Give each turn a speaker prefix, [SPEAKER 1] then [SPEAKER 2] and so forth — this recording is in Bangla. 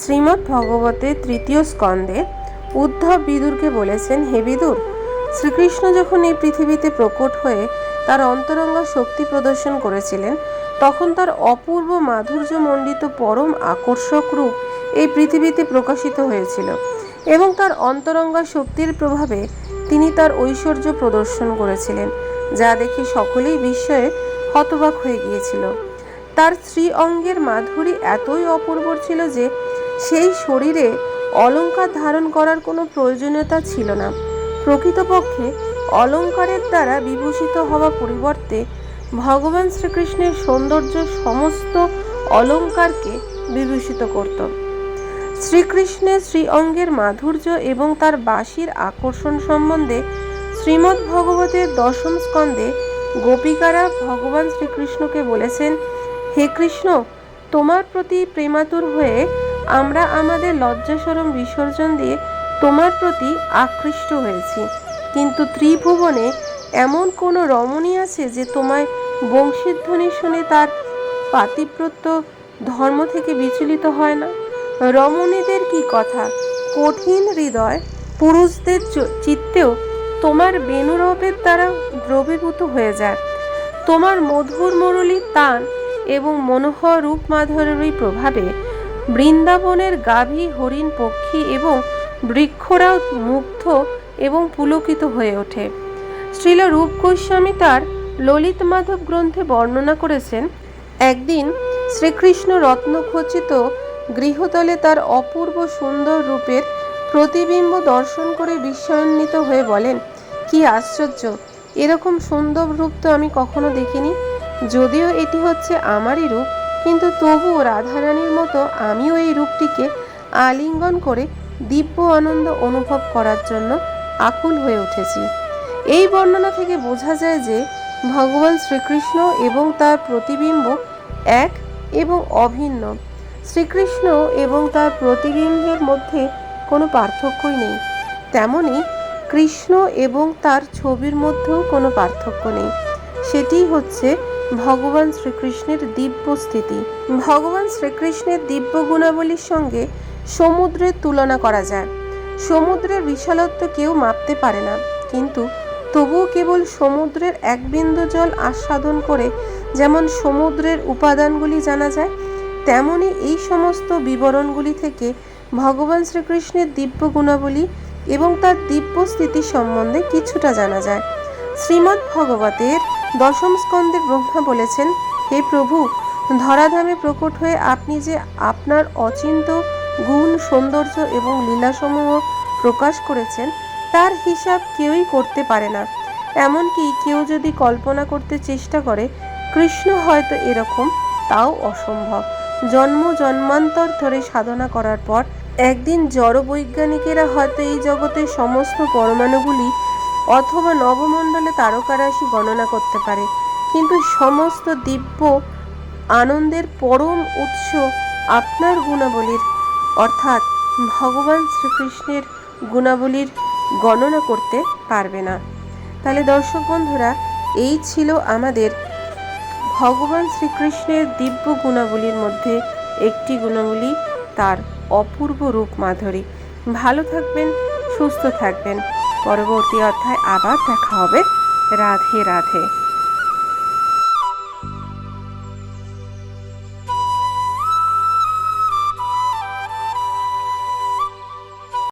[SPEAKER 1] শ্রীমদ্ ভগবতের তৃতীয় স্কন্ধে উদ্ধব বিদুরকে বলেছেন, হে বিদুর, শ্রীকৃষ্ণ যখন এই পৃথিবীতে প্রকট হয়ে তার অন্তরঙ্গ শক্তি প্রদর্শন করেছিলেন, তখন তার অপূর্ব মাধুর্যমণ্ডিত পরম আকর্ষক রূপ এই পৃথিবীতে প্রকাশিত হয়েছিল এবং তার অন্তরঙ্গা শক্তির প্রভাবে তিনি তার ঐশ্বর্য প্রদর্শন করেছিলেন, যা দেখে সকলেই বিস্ময়ে হতবাক হয়ে গিয়েছিল। তার স্ত্রী অঙ্গের মাধুরী এতই অপূর্ব ছিল যে সেই শরীরে অলঙ্কার ধারণ করার কোনো প্রয়োজনীয়তা ছিল না। প্রকৃতপক্ষে অলংকারের দ্বারা বিভূষিত হওয়া পরিবর্তে ভগবান শ্রীকৃষ্ণের সৌন্দর্য সমস্ত অলংকারকে বিভূষিত করত। শ্রীকৃষ্ণের শ্রী অঙ্গের মাধুর্য এবং তার বাঁশির আকর্ষণ সম্বন্ধে শ্রীমদ্ ভগবতের দশম স্কন্ধে গোপিকারা ভগবান শ্রীকৃষ্ণকে বলেছেন, হে কৃষ্ণ, তোমার প্রতি প্রেমাতুর হয়ে আমরা আমাদের লজ্জা লজ্জাসরম বিসর্জন দিয়ে তোমার প্রতি আকৃষ্ট হয়েছি। কিন্তু ত্রিভুবনে এমন কোনো রমণী আছে যে তোমায় বংশীধ্বনি শুনে তার পাতিব্রত্য ধর্ম থেকে বিচলিত হয় না? রমণীদের কি কথা? কঠিন হৃদয় পুরুষদের চিত্তেও তোমার বেনুরবের দ্বারা দ্রবীভূত হয়ে যায়। তোমার মধুর মুরলী তান এবং মনোহর রূপ মাধুরীর প্রভাবে বৃন্দাবনের গাভী হরিণ পক্ষী এবং বৃক্ষরাও মুগ্ধ এবং পুলকিত হয়ে ওঠে। শ্রীল রূপ গোস্বামী তার ললিত মাধব গ্রন্থে বর্ণনা করেছেন, একদিন শ্রীকৃষ্ণ রত্নখচিত গৃহতলে তার অপূর্ব সুন্দর রূপের প্রতিবিম্ব দর্শন করে বিস্ময়ান্বিত হয়ে বলেন, কি আশ্চর্য! এরকম সুন্দর রূপ তো আমি কখনো দেখিনি। যদিও এটি হচ্ছে আমারই রূপ কিন্তু তবুও রাধারানীর মতো আমিও এই রূপটিকে আলিঙ্গন করে দিব্য আনন্দ অনুভব করার জন্য আকুল হয়ে উঠেছি। এই বর্ণনা থেকে বোঝা যায় যে ভগবান শ্রীকৃষ্ণ এবং তার প্রতিবিম্ব এক এবং অভিন্ন। শ্রীকৃষ্ণ এবং তার প্রতিবিম্বের মধ্যে কোনো পার্থক্যই নেই। তেমনি কৃষ্ণ এবং তার ছবির মধ্যেও কোনো পার্থক্য নেই। সেটি হচ্ছে ভগবান শ্রীকৃষ্ণের দিব্য স্থিতি। ভগবান শ্রীকৃষ্ণের দিব্য গুণাবলীর সঙ্গে সমুদ্রের তুলনা করা যায়। সমুদ্রের বিশালত্ব কেউ মাপতে পারে না। কিন্তু তবুও কেবল সমুদ্রের এক বিন্দু জল আস্বাদন করে যেমন সমুদ্রের উপাদানগুলি জানা যায়, তেমনি এই সমস্ত বিবরণগুলি থেকে ভগবান শ্রীকৃষ্ণের দিব্য গুণাবলী এবং তার দিব্য স্থিতি সম্বন্ধে কিছুটা জানা যায়। শ্রীমদ্ ভগবতের দশম স্কন্ধে ব্রহ্মা বলেছেন, হে প্রভু, ধরাধামে প্রকট হয়ে আপনি যে আপনার অচিন্ত গুণ, সৌন্দর্য এবং লীলাসমূহ প্রকাশ করেছেন, তার হিসাব কেউই করতে পারে না। এমনকি কেউ যদি কল্পনা করতে চেষ্টা করে, কৃষ্ণ হয়তো এরকম, তাও অসম্ভব। জন্ম জন্মান্তর ধরে সাধনা করার পর, একদিন জড় বৈজ্ঞানিকেরা হয়তো এই জগতের সমস্ত পরমাণুগুলি অথবা নবমণ্ডলে তারকারাশি গণনা করতে পারে। কিন্তু সমস্ত দিব্য আনন্দের পরম উৎস আপনার গুণাবলীর, অর্থাৎ ভগবান শ্রীকৃষ্ণের গুণাবলীর গণনা করতে পারবে না। তাহলে দর্শক বন্ধুরা, এই ছিল আমাদের ভগবান শ্রীকৃষ্ণের দিব্য গুণাবলীর মধ্যে একটি গুণাবলী, তার অপূর্ব রূপ মাধুরী। ভালো থাকবেন, সুস্থ থাকবেন। পরবর্তী অধ্যায় আবার দেখা হবে। রাধে রাধে।